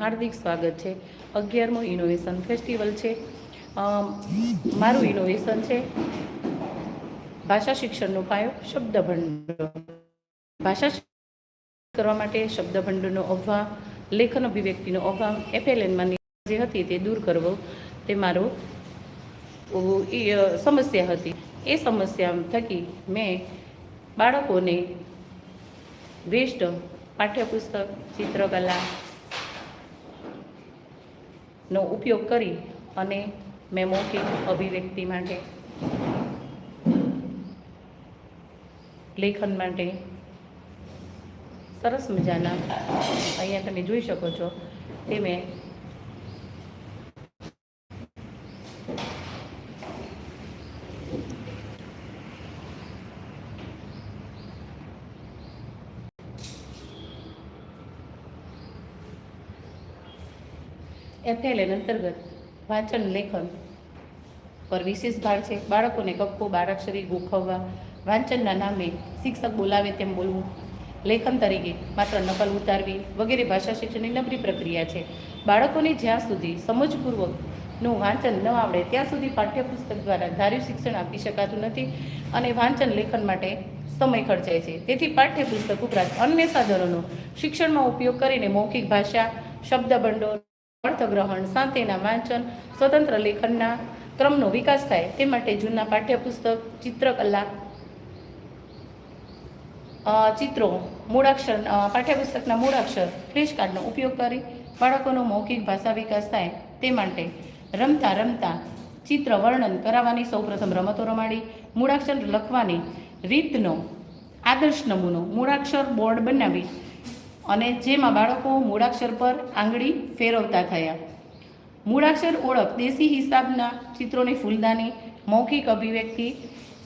હાર્દિક સ્વાગત છે. અગિયારમો innovation festival છે. મારું ઇનોવેશન છે. ભાષા શિક્ષણનો પાયો શબ્દ ભંડોળ ભાષા કરવા માટે શબ્દ ભંડોળનો અભાવ લેખન અભિવ્યક્તિનો અભાવ એફએલએનમાં જે હતી તે દૂર કરવો, તે મારો સમસ્યા હતી. એ સમસ્યા થકી મેં બાળકોને વેસ્ટ પાઠ્યપુસ્તક, ચિત્રકલા નો ઉપયોગ કરી અને મેં મૌખિક અભિવ્યક્તિ માટે, લેખન માટે સરસ મજાના, અહીંયા તમે જોઈ શકો છો તે મેં એફએલએન અંતર્ગત વાંચન લેખન પર વિશેષ ભાર છે. બાળકોને કક્કો બારાક્ષરી, ગોખવવા, વાંચનના નામે શિક્ષક બોલાવે તેમ બોલવું. લેખન તરીકે માત્ર નકલ ઉતારવી વગેરે ભાષા શિક્ષણની નબળી પ્રક્રિયા છે. બાળકોને જ્યાં સુધી સમજપૂર્વકનું વાંચન ન આવડે ત્યાં સુધી પાઠ્યપુસ્તક દ્વારા ધાર્યું શિક્ષણ આપી શકાતું નથી અને વાંચન લેખન માટે સમય ખર્ચાય છે. તેથી પાઠ્યપુસ્તક ઉપરાંત અન્ય સાધનોનો શિક્ષણમાં ઉપયોગ કરીને મૌખિક ભાષા, શબ્દભંડોળ અર્થગ્રહણ સાથેના વાંચન, સ્વતંત્ર લેખનના ક્રમનો વિકાસ થાય તે માટે જૂના પાઠ્યપુસ્તક, ચિત્રકલા ચિત્રો, મૂળાક્ષર પાઠ્યપુસ્તકના મૂળાક્ષર ફ્લેશ કાર્ડનો ઉપયોગ કરી બાળકોનો મૌખિક ભાષા વિકાસ થાય તે માટે રમતા રમતા ચિત્ર વર્ણન કરાવવાની સૌપ્રથમ રમતો રમાડી, મૂળાક્ષર લખવાની રીતનો, આદર્શ નમૂનો, મૂળાક્ષર બોર્ડ બનાવી અને જેમાં બાળકો મૂળાક્ષર પર આંગળી ફેરવતા થયા. મૂળાક્ષર ઓળખ દેશી હિસાબના ચિત્રોની ફૂલદાની, મૌખિક અભિવ્યક્તિ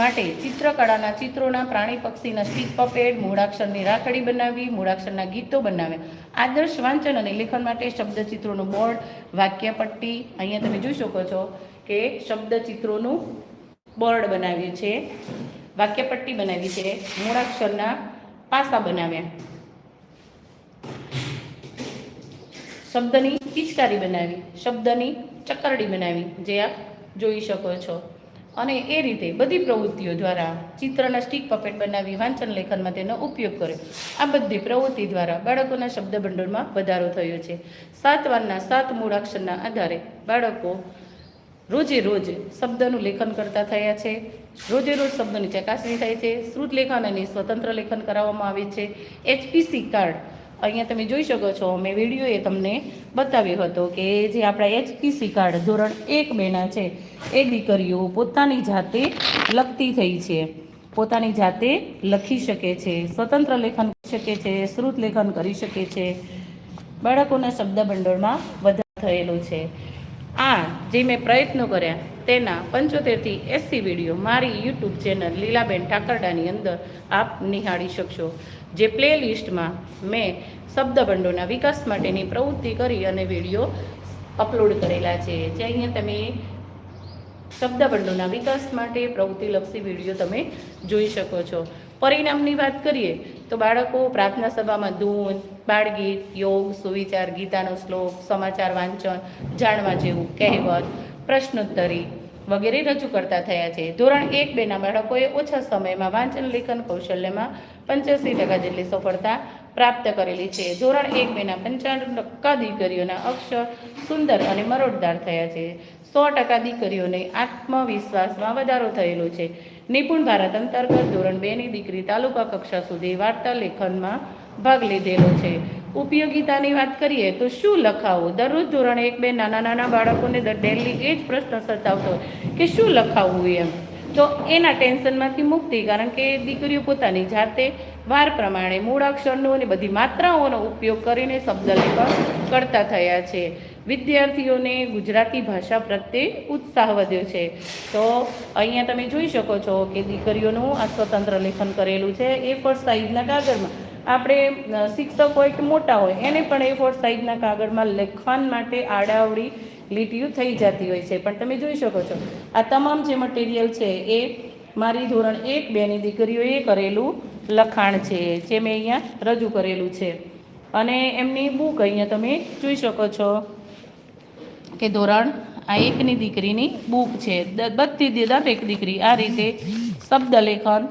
માટે ચિત્રકળાના ચિત્રોના પ્રાણી પક્ષીના સ્ટીક પપેટ મૂળાક્ષરની રાખડી બનાવી, મૂળાક્ષરના ગીતો બનાવ્યા. આદર્શ વાંચન અને લેખન માટે શબ્દચિત્રોનું બોર્ડ, વાક્યપટ્ટી, અહીંયા તમે જોઈ શકો છો કે શબ્દચિત્રોનું બોર્ડ બનાવ્યું છે, વાક્યપટ્ટી બનાવી છે, મૂળાક્ષરના પાસા બનાવ્યા. શબ્દની પિચકારી બનાવી, શબ્દની ચકરડી બનાવી, જે આપ જોઈ શકો છો. અને એ રીતે બધી પ્રવૃત્તિઓ દ્વારા ચિત્રના સ્ટીક પપેટ બનાવી, વાંચન લેખનમાં તેનો ઉપયોગ કર્યો. આ બધી પ્રવૃત્તિ દ્વારા બાળકોના શબ્દ ભંડોળમાં વધારો થયો છે. સાત વારના સાત મૂળાક્ષરના આધારે બાળકો રોજે રોજ શબ્દનું લેખન કરતા થયા છે. રોજે રોજ શબ્દોની ચકાસણી થાય છે. શ્રુત લેખન અને સ્વતંત્ર લેખન કરાવવામાં આવે છે. એચપીસી કાર્ડ અહીંયા તમે જોઈ શકો છો મેં વિડીયોએ તમને બતાવ્યો હતો કે જે આપણા એચપીસી કાર્ડ ધોરણ એક બેના છે, એ દીકરીઓ પોતાની જાતે લખતી થઈ છે. પોતાની જાતે લખી શકે છે, સ્વતંત્ર લેખન કરી શકે છે, શ્રુત લેખન કરી શકે છે. બાળકોના શબ્દ ભંડોળમાં વધારો થયેલો છે. આ જે મેં પ્રયત્નો કર્યા તેના પંચોતેરથી એંસી વીડિયો મારી યુટ્યુબ ચેનલ લીલાબેન ઠાકરડાની અંદર આપ નિહાળી શકશો, જે પ્લે લિસ્ટમાં મેં શબ્દભંડોના વિકાસ માટેની પ્રવૃત્તિ કરી અને વીડિયો અપલોડ કરેલા છે. જે અહીંયા તમે શબ્દભંડોના વિકાસ માટે પ્રવૃત્તિલક્ષી વીડિયો તમે જોઈ શકો છો. પરિણામની વાત કરીએ તો બાળકો પ્રાર્થના સભામાં ધૂન બાળગીત, યોગ, સુવિચાર, ગીતાનો શ્લોક, સમાચાર, વાંચન, જાણવા જેવું, કહેવત, પ્રશ્નોત્તરી વગેરે રજૂ કરતા થયા છે. ધોરણ એક બેના બાળકોએ ઓછા સમયમાં વાંચન, લેખન, કૌશલ્યમાં પંચ્યાસી ટકા જેટલી સફળતા પ્રાપ્ત કરેલી છે. ધોરણ એક બેના પંચાણું ટકા દીકરીઓના અક્ષર સુંદર અને મરોડદાર થયા છે. સો ટકા દીકરીઓને આત્મવિશ્વાસમાં વધારો થયેલો છે. નિપુણ ભારત અંતર્ગત ધોરણ બેની દીકરી તાલુકા કક્ષા સુધી વાર્તા લેખનમાં ભાગ લીધેલો છે. ઉપયોગિતાની વાત કરીએ તો શું લખાવું? દરરોજ ધોરણ એક બે નાના નાના બાળકોને ડેલી એ જ પ્રશ્ન સતાવતો કે શું લખાવવું એમ? તો એના ટેન્શનમાંથી મુક્તિ, કારણ કે દીકરીઓ પોતાની જાતે વાર પ્રમાણે મૂળાક્ષરનો અને બધી માત્રાઓનો ઉપયોગ કરીને શબ્દલેખન કરતા થયા છે. વિદ્યાર્થીઓને ગુજરાતી ભાષા પ્રત્યે ઉત્સાહ વધ્યો છે. તો અહીંયા તમે જોઈ શકો છો કે દીકરીઓનું આ સ્વતંત્ર લેખન કરેલું છે. એ ફોર સાઇઝના કાગળમાં આપણે શિક્ષક હોય કે મોટા હોય, એને પણ એ ફોર સાઇઝના કાગળમાં લખવાન માટે આડાવડી લીટીઓ થઈ જતી હોય છે. પણ તમે જોઈ શકો છો, આ તમામ જે મટીરિયલ છે એ મારી ધોરણ એક બેની દીકરીઓએ કરેલું લખાણ છે, જે મેં અહીંયા રજૂ કરેલું છે. અને એમની બુક અહીંયા તમે જોઈ શકો છો કે ધોરણ આ એકની દીકરીની બુક છે. બધી દરેક દીકરી આ રીતે શબ્દ લેખન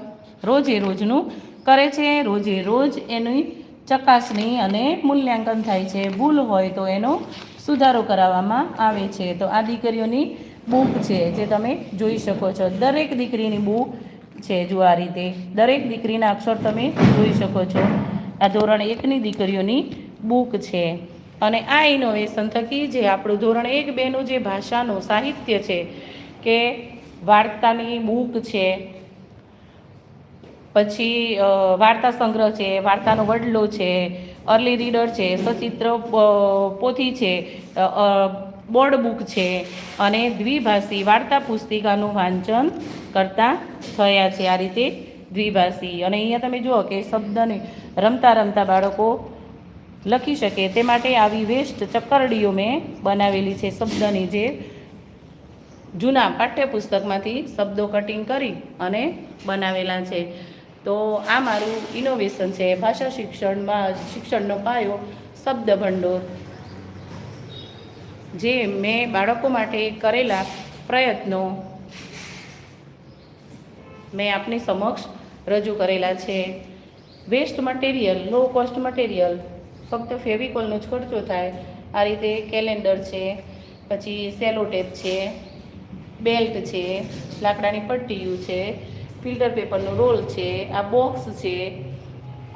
રોજે રોજનું કરે છે, રોજે રોજ એની ચકાસણી અને મૂલ્યાંકન થાય છે. ભૂલ હોય તો એનો સુધારો કરાવવામાં આવે છે. તો આ દીકરીઓની બુક છે, જે તમે જોઈ શકો છો. દરેક દીકરીની બુક છે, જો આ રીતે દરેક દીકરીના અક્ષર તમે જોઈ શકો છો. આ ધોરણ એકની દીકરીઓની બુક છે. અને આ ઇનોવેશન થકી જે આપણું ધોરણ એક બેનું જે ભાષાનું સાહિત્ય છે, કે વાર્તાની બુક છે પછી વાર્તા સંગ્રહ છે, વાર્તાનો વડલો છે, અર્લી રીડર છે, સચિત્ર પોથી છે બોર્ડ બુક છે અને દ્વિભાષી વાર્તા પુસ્તિકાનું વાંચન કરતા થયા છે આ રીતે દ્વિભાષી. અને અહીંયા તમે જુઓ કે શબ્દને રમતા રમતા બાળકો લખી શકે તે માટે આવી વેસ્ટ ચક્કરડીઓ મેં બનાવેલી છે શબ્દની જે જૂના પાઠ્યપુસ્તકમાંથી શબ્દો કટિંગ કરી અને બનાવેલા છે. તો આ મારું ઇનોવેશન છે. ભાષા શિક્ષણમાં, શિક્ષણનો પાયો શબ્દ ભંડોળ જે મેં બાળકો માટે કરેલા પ્રયત્નો મેં આપની સમક્ષ રજૂ કરેલા છે. Waste material low cost material ફક્ત ફેવિકોલનો જ ખર્ચો થાય. આ રીતે કેલેન્ડર છે, પછી સેલો ટેપ છે બેલ્ટ છે, લાકડાની પટ્ટીયું છે ફિલ્ટર પેપરનો રોલ છે, આ બોક્સ છે,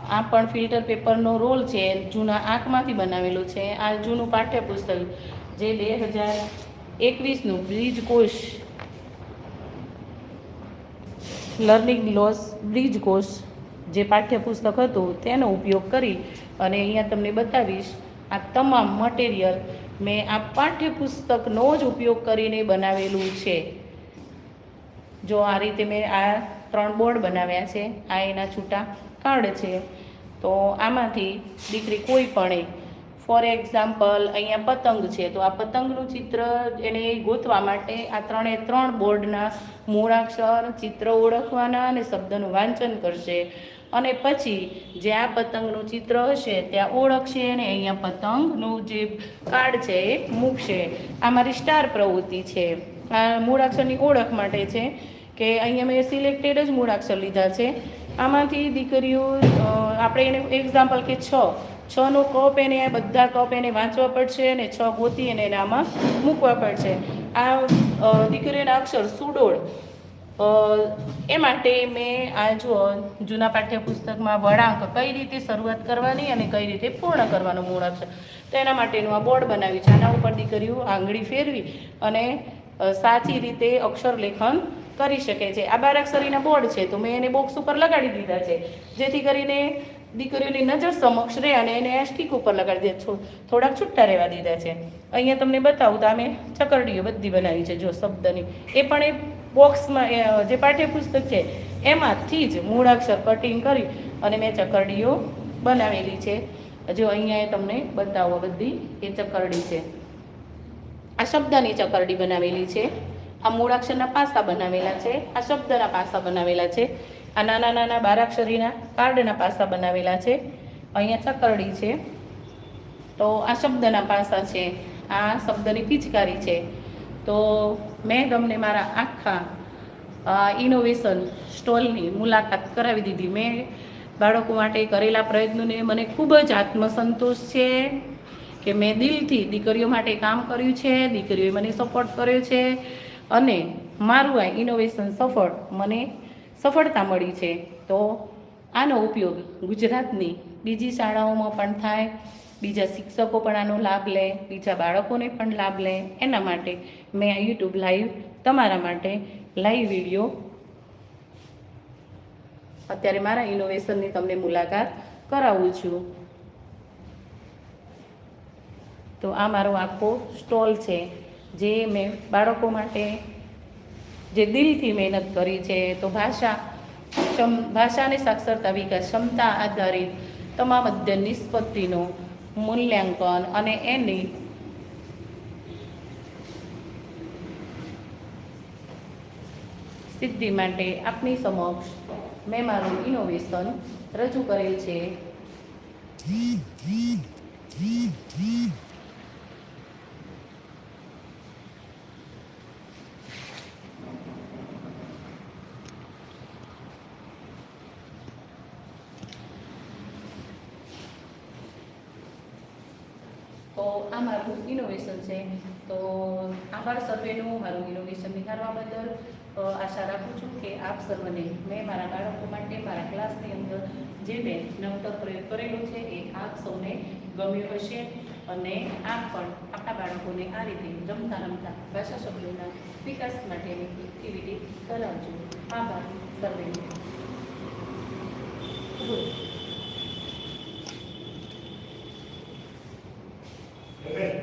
આ પણ ફિલ્ટર પેપરનો રોલ છે, જૂના આંખમાંથી બનાવેલો છે, આ જૂનું પાઠ્યપુસ્તક જે બે હજાર એકવીસનું bridge course, learning loss bridge course જે પાઠ્યપુસ્તક હતું, તેનો ઉપયોગ કરી અને અહીંયા તમને બતાવીશ, આ તમામ મટીરિયલ મેં આ પાઠ્યપુસ્તકનો જ ઉપયોગ કરીને બનાવેલું છે. જો આ રીતે મેં આ ત્રણ બોર્ડ બનાવ્યા છે, આ એના છૂટા કાર્ડ છે. તો આમાંથી દીકરી કોઈ પણ, ફોર એક્ઝામ્પલ અહીંયા પતંગ છે, તો આ પતંગનું ચિત્ર એને ગોતવા માટે આ ત્રણે ત્રણ બોર્ડના મૂળાક્ષર, ચિત્ર ઓળખવાના અને શબ્દનું વાંચન કરશે. અને પછી જે આ પતંગનું ચિત્ર હશે, ત્યાં ઓળખશે અને અહીંયા પતંગનું જે કાર્ડ છે એ મૂકશે. આ મારી સ્ટાર પ્રવૃત્તિ છે. આ મૂળાક્ષરની ઓળખ માટે છે કે અહીંયા મેં સિલેક્ટેડ જ મૂળાક્ષર લીધા છે. આમાંથી દીકરીઓ આપણે એને એક્ઝામ્પલ કે છ, છનો કપ એને બધા કપ એને વાંચવા પડશે અને છ ગોતી એને આમાં મૂકવા પડશે. આ દીકરીઓના અક્ષર સુડોળ. એ માટે મેં આ જો જૂના પાઠ્યપુસ્તકમાં વળાંક કઈ રીતે શરૂઆત કરવાની અને કઈ રીતે પૂર્ણ કરવાનો મૂળાક્ષર. તો એના માટેનું આ બોર્ડ બનાવ્યું છે. આના ઉપર દીકરીઓ આંગળી ફેરવી અને સાચી રીતે અક્ષર લેખન કરી શકે છે. આ બારાક્ષરીના બોર્ડ છે, તો મેં એને બોક્સ ઉપર લગાડી દીધા છે. જેથી કરીને દીકરીઓની નજર સમક્ષ રહે અને એને સ્ટીક ઉપર લગાડી દે થોડાક છૂટા રહેવા દીધા છે. અહીંયા તમને બતાવું તો અમે ચકરડીઓ બધી બનાવી છે, જો શબ્દની. એ પણ એ બોક્સમાં જે પાઠ્યપુસ્તક છે, એમાંથી જ મૂળાક્ષર કટિંગ કરી અને મેં ચકરડીઓ બનાવેલી છે. જો અહીંયા તમને બતાવો બધી એ ચકરડી છે. આ શબ્દની ચકરડી બનાવેલી છે. આ મૂળાક્ષરના પાસા બનાવેલા છે. આ શબ્દના પાસા બનાવેલા છે. આ નાના નાના બારાક્ષરીના કાર્ડના પાસા બનાવેલા છે. અહીંયા ચકરડી છે. તો આ શબ્દના પાસા છે. આ શબ્દની પિચકારી છે. તો મેં તમને મારા આખા ઇનોવેશન સ્ટોલની મુલાકાત કરાવી દીધી. મેં બાળકો માટે કરેલા પ્રયત્નોને મને ખૂબ જ આત્મસંતોષ છે. કે મેં દિલથી દીકરીઓ માટે કામ કર્યું છે, દીકરીઓએ મને સપોર્ટ કર્યો છે અને મારું આ ઇનોવેશન સફળ, મને સફળતા મળી છે. તો આનો ઉપયોગ ગુજરાતની બીજી શાળાઓમાં પણ થાય, બીજા શિક્ષકો પણ આનો લાભ લે, બીજા બાળકોને પણ લાભ લે. એના માટે મેં આ યુટ્યુબ લાઈવ તમારા માટે લાઈવ વીડિયો અત્યારે મારા ઇનોવેશનની તમને મુલાકાત કરાવું છું. તો આ મારો આખો સ્ટોલ છે, જે મેં બાળકો માટે જે દિલથી મહેનત કરી છે, તો ભાષા ક્ષમ ભાષાની સાક્ષરતા વિકાસ ક્ષમતા આધારિત તમામ અધ્યયન નિષ્પત્તિનું મૂલ્યાંકન અને એની સિદ્ધિ માટે આપની સમક્ષ મેં મારું ઇનોવેશન રજૂ કરેલ છે. તો આ મારું ઇનોવેશન છે તો આભાર સર્વેનું, મારું ઇનોવેશન નિહાળવા બદલ આશા રાખું છું કે આપ સર્વને, મેં મારા બાળકો માટે, મારા ક્લાસની અંદર જે મેં નવતર પ્રયોગ કરેલો છે એ આપ સૌને ગમ્યો હશે અને આપ પણ આપણા બાળકોને આ રીતે રમતા રમતા ભાષા શબ્દોના વિકાસ માટેની એક્ટિવિટી કરાવજો આભાર સર્વેનો. Amen.